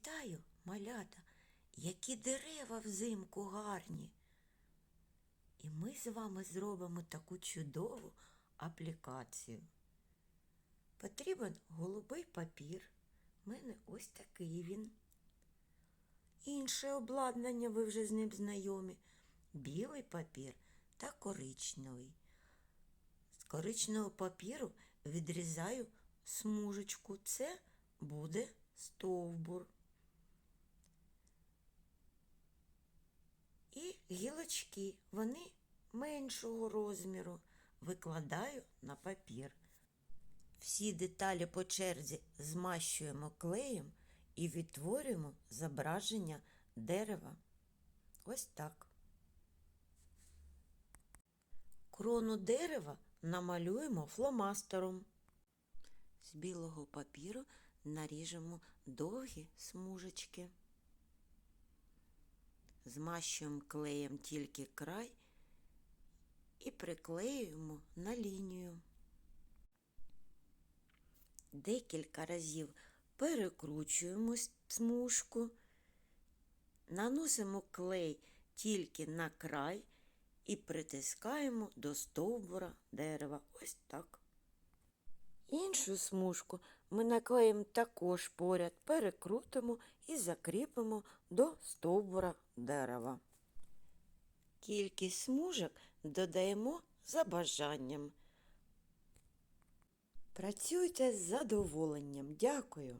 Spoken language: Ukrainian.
Вітаю, малята, які дерева взимку гарні. І ми з вами зробимо таку чудову аплікацію. Потрібен голубий папір. У мене ось такий він. Інше обладнання, ви вже з ним знайомі. Білий папір та коричневий. З коричневого папіру відрізаю смужечку. Це буде стовбур. І гілочки, вони меншого розміру, викладаю на папір. Всі деталі по черзі змащуємо клеєм і відтворюємо зображення дерева. Ось так. Крону дерева намалюємо фломастером. З білого папіру наріжемо довгі смужечки. Змащуємо клеєм тільки край і приклеюємо на лінію. Декілька разів перекручуємо смужку, наносимо клей тільки на край і притискаємо до стовбура дерева. Ось так. Іншу смужку ми наклеїмо також поряд, перекрутимо і закріпимо до стовбура дерева. Кількість смужок додаємо за бажанням. Працюйте з задоволенням. Дякую.